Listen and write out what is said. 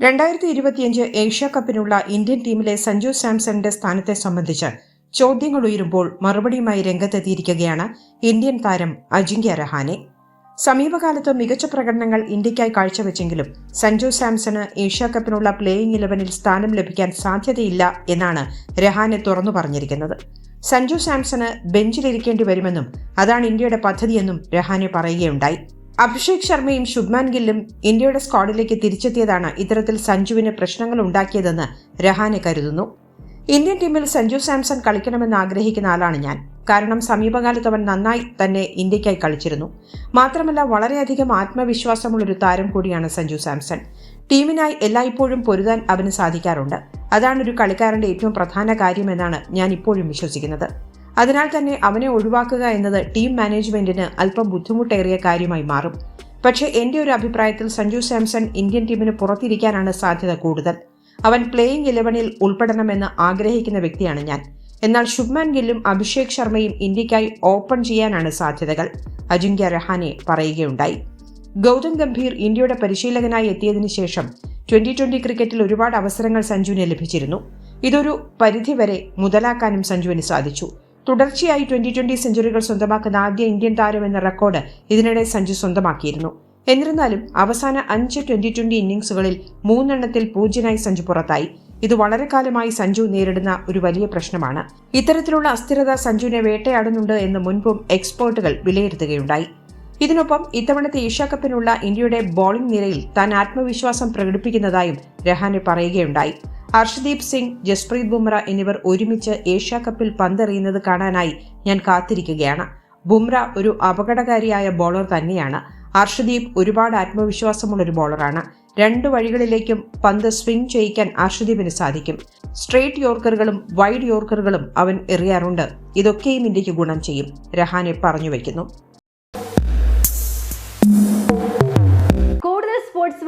രണ്ടായിരത്തി ഇരുപത്തിയഞ്ച് Asia കപ്പിനുള്ള Indian ടീമിലെ സഞ്ജു സാംസണിന്റെ സ്ഥാനത്തെ സംബന്ധിച്ച് ചോദ്യങ്ങൾ ഉയരുമ്പോൾ മറുപടിയുമായി രംഗത്തെത്തിയിരിക്കുകയാണ് ഇന്ത്യൻ താരം അജിങ്ക്യ രഹാനെ. സമീപകാലത്ത് മികച്ച പ്രകടനങ്ങൾ ഇന്ത്യയ്ക്കായി കാഴ്ചവെച്ചെങ്കിലും സഞ്ജു സാംസണ് ഏഷ്യ കപ്പിനുള്ള പ്ലേയിംഗ് ഇലവനിൽ സ്ഥാനം ലഭിക്കാൻ സാധ്യതയില്ല എന്നാണ് രഹാനെ തുറന്നു പറഞ്ഞിരിക്കുന്നത്. സഞ്ജു സാംസണ് ബെഞ്ചിലിരിക്കേണ്ടി വരുമെന്നും അതാണ് ഇന്ത്യയുടെ പദ്ധതിയെന്നും രഹാനെ പറയുകയുണ്ടായി. അഭിഷേക് ശർമ്മയും ശുഭ്മാൻ ഗില്ലും ഇന്ത്യയുടെ സ്ക്വാഡിലേക്ക് തിരിച്ചെത്തിയതാണ് ഇത്തരത്തിൽ സഞ്ജുവിന് പ്രശ്നങ്ങൾ ഉണ്ടാക്കിയതെന്ന് രഹാനെ കരുതുന്നു. ഇന്ത്യൻ ടീമിൽ സഞ്ജു സാംസൺ കളിക്കണമെന്ന് ആഗ്രഹിക്കുന്ന ആളാണ് ഞാൻ. കാരണം സമീപകാലത്ത് അവൻ നന്നായി തന്നെ ഇന്ത്യക്കായി കളിച്ചിരുന്നു. മാത്രമല്ല വളരെയധികം ആത്മവിശ്വാസമുള്ളൊരു താരം കൂടിയാണ് സഞ്ജു സാംസൺ. ടീമിനായി എല്ലായ്പ്പോഴും പൊരുതാൻ അവന് സാധിക്കാറുണ്ട്. അതാണ് ഒരു കളിക്കാരന്റെ ഏറ്റവും പ്രധാന കാര്യമെന്നാണ് ഞാൻ ഇപ്പോഴും വിശ്വസിക്കുന്നത്. അതിനാൽ തന്നെ അവനെ ഒഴിവാക്കുക എന്നത് ടീം മാനേജ്മെന്റിന് അല്പം ബുദ്ധിമുട്ടേറിയ കാര്യമായി മാറും. പക്ഷേ എന്റെ ഒരു അഭിപ്രായത്തിൽ സഞ്ജു സാംസൺ ഇന്ത്യൻ ടീമിന് പുറത്തിരിക്കാനാണ് സാധ്യത കൂടുതൽ. അവൻ പ്ലേയിംഗ് ഇലവനിൽ ഉൾപ്പെടണമെന്ന് ആഗ്രഹിക്കുന്ന വ്യക്തിയാണ് ഞാൻ. എന്നാൽ ശുഭ്മാൻ ഗില്ലും അഭിഷേക് ശർമ്മയും ഇന്ത്യക്കായി ഓപ്പൺ ചെയ്യാനാണ് സാധ്യതകൾ അജിങ്ക്യ രഹാനെ പറയുകയുണ്ടായി. ഗൗതം ഗംഭീർ ഇന്ത്യയുടെ പരിശീലകനായി എത്തിയതിനു ശേഷം ട്വന്റി ട്വന്റി ക്രിക്കറ്റിൽ ഒരുപാട് അവസരങ്ങൾ സഞ്ജുവിന് ലഭിച്ചിരുന്നു. ഇതൊരു പരിധിവരെ മുതലാക്കാനും സഞ്ജുവിന് സാധിച്ചു. തുടർച്ചയായി ട്വന്റി ട്വന്റി സെഞ്ചുറികൾ സ്വന്തമാക്കുന്ന ആദ്യ ഇന്ത്യൻ താരം എന്ന റെക്കോർഡ് ഇതിനിടെ സഞ്ജു സ്വന്തമാക്കിയിരുന്നു. എന്നിരുന്നാലും അവസാന അഞ്ച് ട്വന്റി ട്വന്റി ഇന്നിംഗ്സുകളിൽ മൂന്നെണ്ണത്തിൽ പൂജ്യനായി സഞ്ജു പുറത്തായി. ഇത് വളരെ കാലമായി സഞ്ജു നേരിടുന്ന ഒരു വലിയ പ്രശ്നമാണ്. ഇത്തരത്തിലുള്ള അസ്ഥിരത സഞ്ജുവിനെ വേട്ടയാടുന്നുണ്ട് എന്ന് മുൻപും എക്സ്പേർട്ടുകൾ വിലയിരുത്തുകയുണ്ടായി. ഇതിനൊപ്പം ഇത്തവണത്തെ ഏഷ്യാകപ്പിനുള്ള ഇന്ത്യയുടെ ബോളിംഗ് നിരയിൽ താൻ ആത്മവിശ്വാസം പ്രകടിപ്പിക്കുന്നതായും രഹാനെ പറയുകയുണ്ടായി. ഹർഷദീപ് സിംഗ് ജസ്പ്രീത് ബുംറ എന്നിവർ ഒരുമിച്ച് ഏഷ്യ കപ്പിൽ പന്തെറിയുന്നത് കാണാനായി ഞാൻ കാത്തിരിക്കുകയാണ്. ബുംറ ഒരു അപകടകാരിയായ ബോളർ തന്നെയാണ്. ഹർഷദീപ് ഒരുപാട് ആത്മവിശ്വാസമുള്ള ഒരു ബോളറാണ്. രണ്ട് വഴികളിലേക്കും പന്ത് സ്വിംഗ് ചെയ്യിക്കാൻ ഹർഷദീപിന് സാധിക്കും. സ്ട്രേറ്റ് യോർക്കറുകളും വൈഡ് യോർക്കറുകളും അവൻ എറിയാറുണ്ട്. ഇതൊക്കെയും ഇന്ത്യയ്ക്ക് ഗുണം ചെയ്യും രഹാനെ പറഞ്ഞു വയ്ക്കുന്നു.